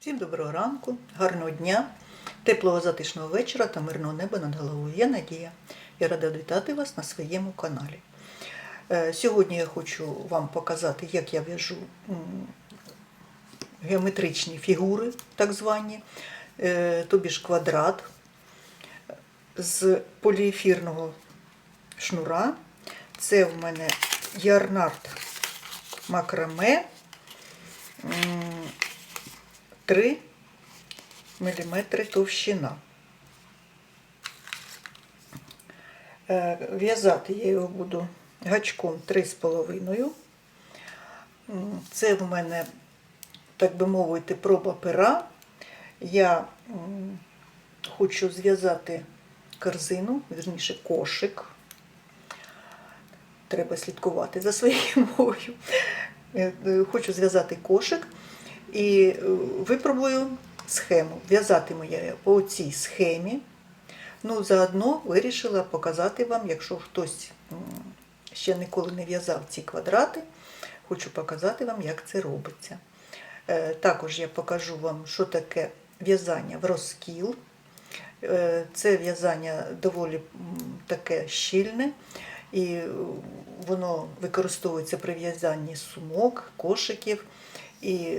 Всім доброго ранку, гарного дня, теплого затишного вечора та мирного неба над головою. Я Надія. Я рада вітати вас на своєму каналі. Е, Сьогодні я хочу вам показати, як я в'яжу геометричні фігури, так звані, е, тобі ж квадрат з поліефірного шнура. Це в мене ярнард макраме. М, 3 мм товщина. Е, В'язати я його буду гачком 3,5. М, Це в мене, так би мовити, проба пера. Я хочу зв'язати корзину, вірніше кошик. Треба слідкувати за своєю мовою. Е, е, Хочу зв'язати кошик. І е, випробую схему. В'язатиму я по цій схемі. Ну, заодно вирішила показати вам, якщо хтось ще ніколи не в'язав ці квадрати, хочу показати вам, як це робиться. Е, Також я покажу вам, що таке в'язання в розкіл. Е, Це в'язання доволі таке щільне, і воно використовується при в'язанні сумок, кошиків і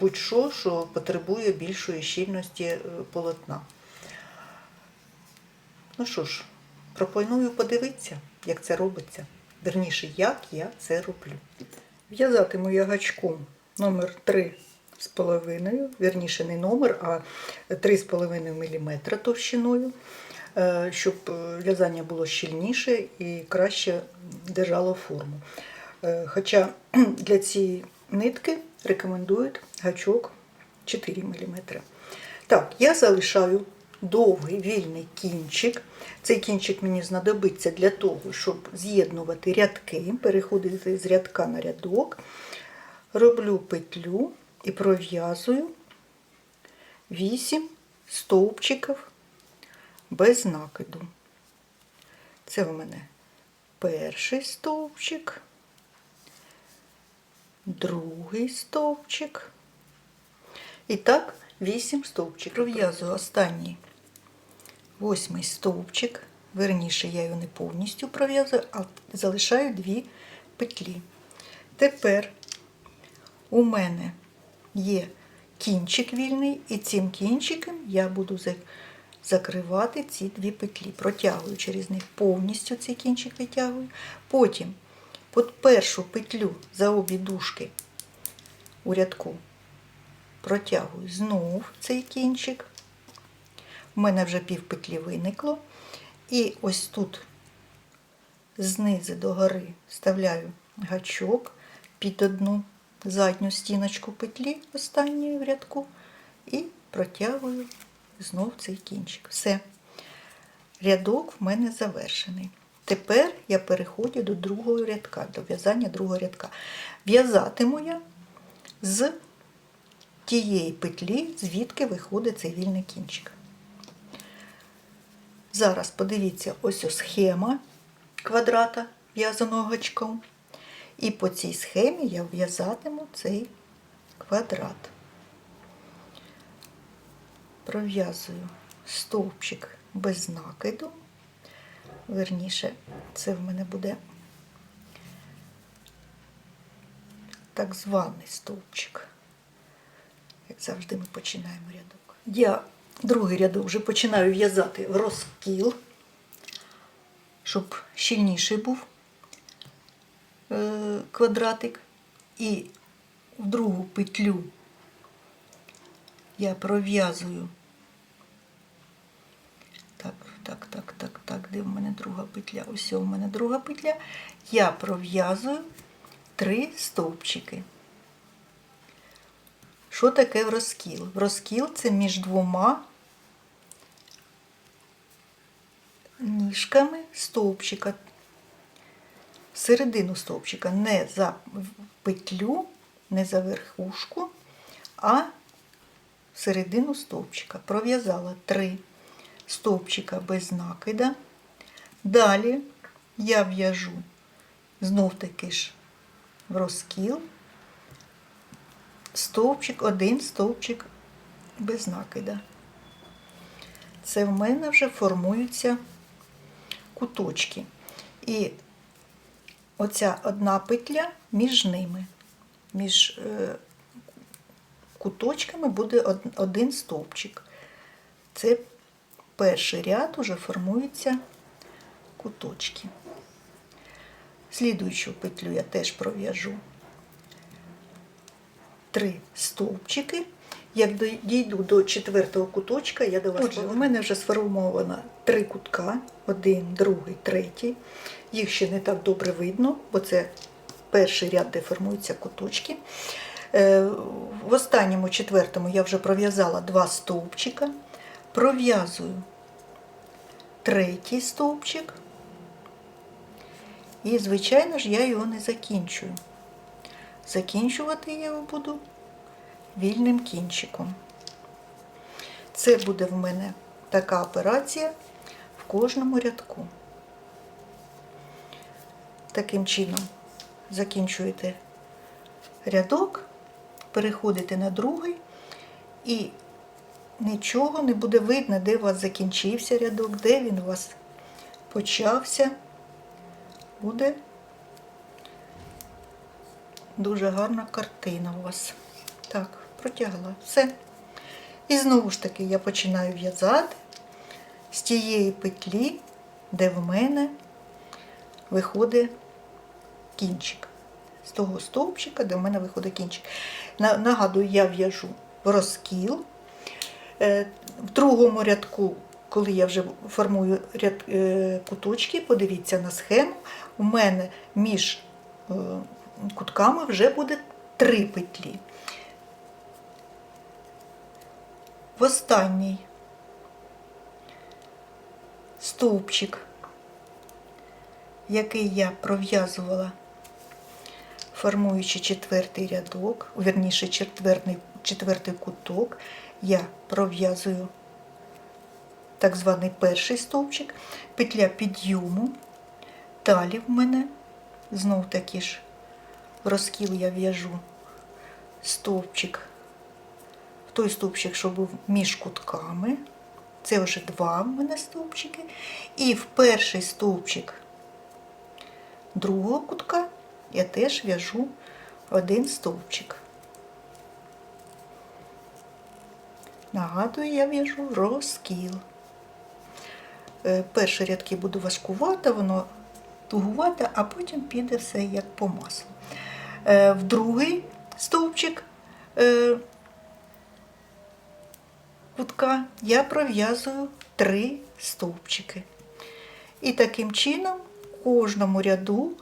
будь-що, що потребує більшої щільності е, полотна. Ну що ж, пропоную подивитися, як це робиться. Верніше, як я це роблю. В'язатиму я гачком номер 3 з половиною, вірніше не номер, а 3,5 мм товщиною, е, щоб е, в'язання було щільніше і краще держало форму. Хоча для цієї нитки рекомендують гачок 4 мм. Так, я залишаю довгий вільний кінчик. Цей кінчик мені знадобиться для того, щоб з'єднувати рядки, переходити з рядка на рядок. Роблю петлю і пров'язую 8 стовпчиків без накиду. Це в мене перший стовпчик, другий стовпчик. І так, 8 стовпчиків. Пров'язую останній восьмий стовпчик. Верніше, я його не повністю пров'язую, а залишаю дві петлі. Тепер у мене є кінчик вільний, і цим кінчиком я буду закривати ці дві петлі. Протягую через них повністю цей кінчик витягую. Потім під першу петлю за обі дужки у рядку протягую знов цей кінчик. У мене вже пів петлі виникло. І ось тут знизу до гори вставляю гачок під одну задню стіночку петлі останньої в рядку і протягую знов цей кінчик. Все. Рядок в мене завершений. Тепер я переходжу до другого рядка, до в'язання другого рядка. В'язатиму я з тієї петлі, звідки виходить цей вільний кінчик. Зараз подивіться ось ось схема квадрата в'язаного гачком. І по цій схемі я в'язатиму цей квадрат. Пров'язую стовпчик без накиду. Верніше, це в мене буде так званий стовпчик. Як завжди, ми починаємо рядок. Я другий рядок вже починаю в'язати в розкіл, щоб щільніший був е, квадратик. І в другу петлю я пров'язую. Так, так, так, так, так, де в мене друга петля? Ось у мене друга петля. Я пров'язую три стовпчики. Що таке в розкіл? В розкіл це між двома ніжками стовпчика. Середину стовпчика не за петлю, не за верхушку, а середину стовпчика. Пров'язала три стовпчика без накида. Далі я в'яжу знов таки ж в розкіл стовпчик, один стовпчик без накида. Це в мене вже формуються куточки. І оця одна петля між ними, між е, куточками буде од- один стовпчик. Це перший ряд уже формуються куточки. Слідуючу петлю я теж пров'яжу три стовпчики. Як дійду до четвертого куточка, я до вас Отже, у мене вже сформовано три кутка: один, другий, третій. Їх ще не так добре видно, бо це перший ряд, де формуються куточки. Е, В останньому четвертому я вже пров'язала два стовпчика, пров'язую третій стовпчик. І, звичайно ж, я його не закінчую. Закінчувати я його буду вільним кінчиком. Це буде в мене така операція в кожному рядку. Таким чином закінчуєте рядок, переходите на другий і нічого не буде видно, де у вас закінчився рядок, де він у вас почався. Буде дуже гарна картина у вас. Так, протягла. Все. І знову ж таки я починаю в'язати з тієї петлі, де в мене виходить кінчик. З того стовпчика, де в мене виходить кінчик. Нагадую, я в'яжу розкіл. Е, В другому рядку, коли я вже формую ряд е, куточки, подивіться на схему, у мене між е, кутками вже буде три петлі. В останній стовпчик, який я пров'язувала, формуючи четвертий рядок, вірніше четвертий, четвертий куток, я пров'язую так званий перший стовпчик, петля підйому. Далі в мене знов таки ж розкіл я в'яжу стовпчик, в той стовпчик, що був між кутками. Це вже два в мене стовпчики. І в перший стовпчик другого кутка я теж в'яжу один стовпчик. Нагадую, я в'яжу розкіл. Е, Перші рядки буду важкувати, воно тугувати, а потім піде все як по маслу. Е, В другий стовпчик е, кутка я пров'язую три стовпчики. І таким чином в кожному ряду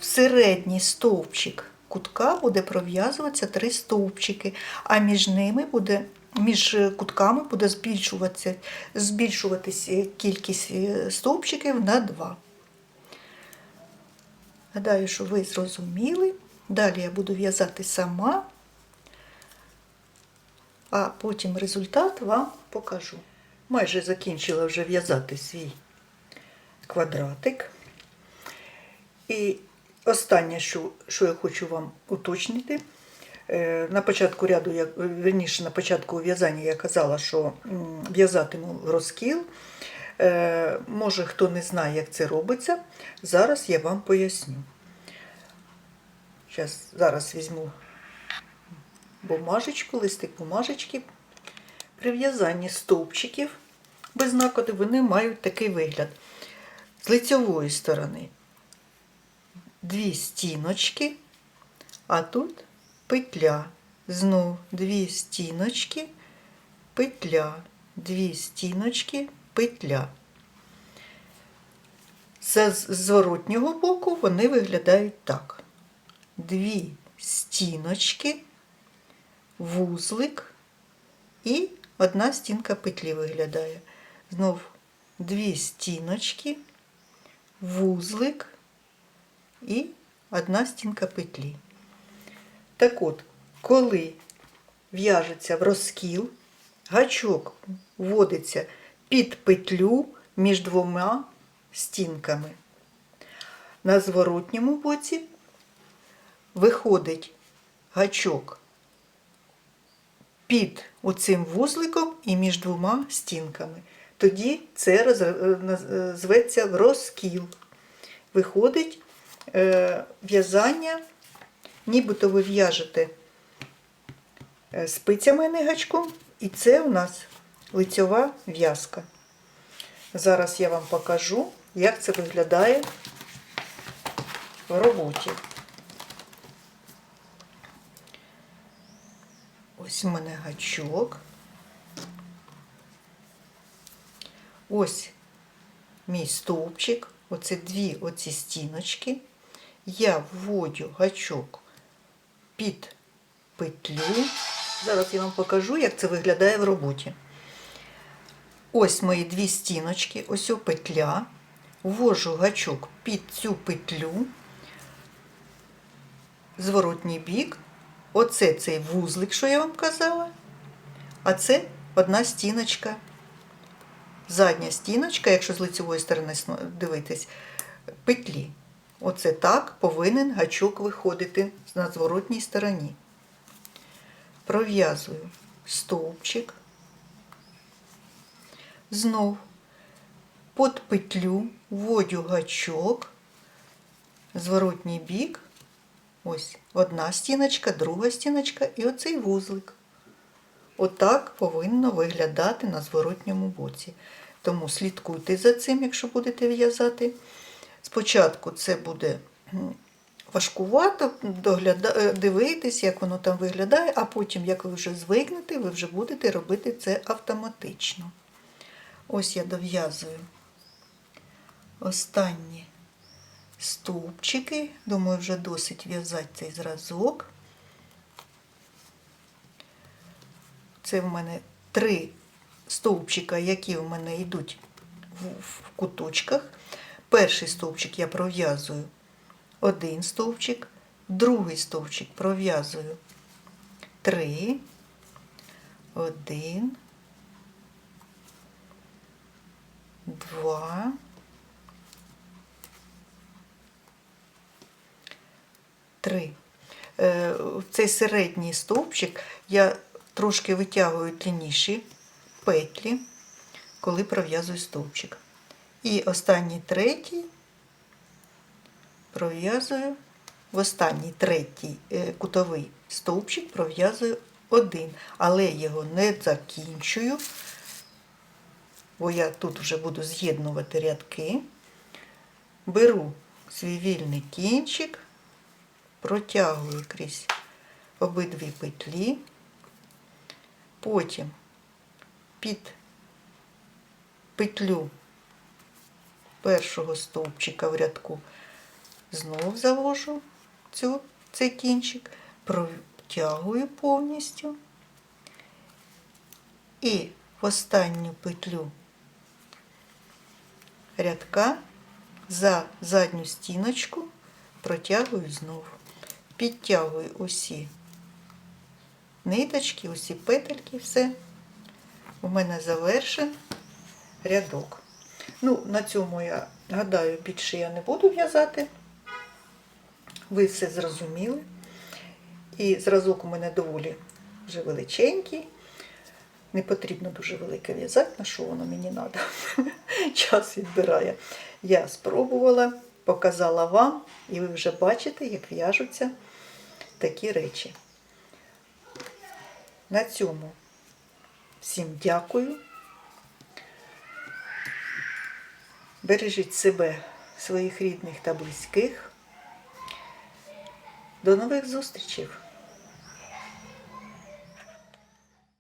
в середній стовпчик кутка буде пров'язуватися три стовпчики, а між ними буде. Між кутками буде збільшуватися, збільшуватися кількість е, стовпчиків на два. Гадаю, що ви зрозуміли. Далі я буду в'язати сама, а потім результат вам покажу. Майже закінчила вже в'язати свій квадратик. І останнє, що, що я хочу вам уточнити. Е, На початку ряду, я, верніше, на початку в'язання я казала, що в'язатиму розкіл. Е, Може, хто не знає, як це робиться, зараз я вам поясню. Щас, зараз візьму бумажечку, листик бумажечки. При в'язанні стовпчиків без накиду вони мають такий вигляд. З лицьової сторони дві стіночки, а тут петля. Знов дві стіночки, петля, дві стіночки, петля. З зворотнього боку вони виглядають так. Дві стіночки, вузлик і одна стінка петлі виглядає. Знов дві стіночки, вузлик і одна стінка петлі. Так от, коли в'яжеться в розкіл, гачок вводиться під петлю між двома стінками. На зворотньому боці виходить гачок під оцим вузликом і між двома стінками. Тоді це роз- е, е, зветься розкіл. Виходить е, в'язання, нібито ви в'яжете е, спицями не гачком, і це у нас лицьова в'язка. Зараз я вам покажу, як це виглядає в роботі. Ось у мене гачок. Ось мій стовпчик, оце дві оці стіночки. Я вводю гачок під петлю. Зараз я вам покажу, як це виглядає в роботі. Ось мої дві стіночки, ось о петля. Ввожу гачок під цю петлю, зворотній бік. Оце цей вузлик, що я вам казала. А це одна стіночка. Задня стіночка, якщо з лицевої сторони дивитись, петлі. Оце так повинен гачок виходити на зворотній стороні. Пров'язую стовпчик. Знов під петлю вводю гачок, зворотній бік, ось одна стіночка, друга стіночка і оцей вузлик. Отак повинно виглядати на зворотньому боці. Тому слідкуйте за цим, якщо будете в'язати. Спочатку це буде важкувато догляда... е, дивитись, як воно там виглядає, а потім, як ви вже звикнете, ви вже будете робити це автоматично. Ось я дов'язую останні стовпчики. Думаю, вже досить в'язати цей зразок. Це в мене три стовпчика, які в мене йдуть в, в куточках. Перший стовпчик я пров'язую. Один стовпчик, другий стовпчик пров'язую. Три, один, два, три. Е, в Цей середній стовпчик я трошки витягую длинніші петлі, коли пров'язую стовпчик. І останній третій пров'язую в останній третій е, кутовий стовпчик пров'язую один, але його не закінчую, бо я тут вже буду з'єднувати рядки. Беру свій вільний кінчик, протягую крізь обидві петлі, потім під петлю першого стовпчика в рядку знов завожу цю, цей кінчик, протягую повністю і в останню петлю рядка за задню стіночку протягую знову. Підтягую усі ниточки, усі петельки, все. У мене завершен рядок. Ну, на цьому я гадаю, більше я не буду в'язати. Ви все зрозуміли. І зразок у мене доволі вже величенький. Не потрібно дуже велике в'язати, на що воно мені треба. Час відбирає. Я спробувала, показала вам, і ви вже бачите, як в'яжуться такі речі. На цьому всім дякую. Бережіть себе, своїх рідних та близьких. До нових зустрічей!